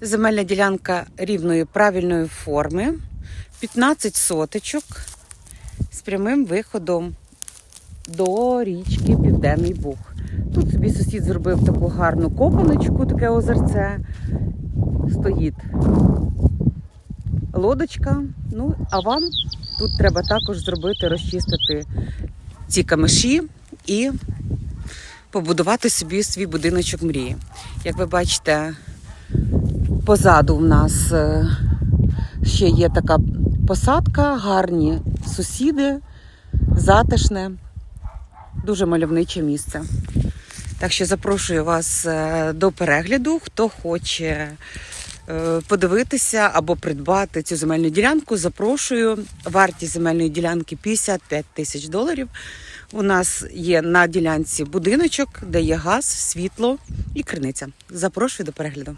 Земельна ділянка рівної правильної форми, 15 соточок з прямим виходом до річки Південний Буг. Тут собі сусід зробив таку гарну копаночку, таке озерце. Стоїть лодочка. Ну, а вам тут треба також зробити, розчистити ці камеші і побудувати собі свій будиночок мрії. Як ви бачите, позаду в нас е, ще є така посадка, гарні сусіди, затишне, дуже мальовниче місце. Так що запрошую вас е, до перегляду, хто хоче е, подивитися або придбати цю земельну ділянку. Запрошую. Вартість земельної ділянки 55 тисяч доларів. У нас є на ділянці будиночок, де є газ, світло і криниця. Запрошую до перегляду.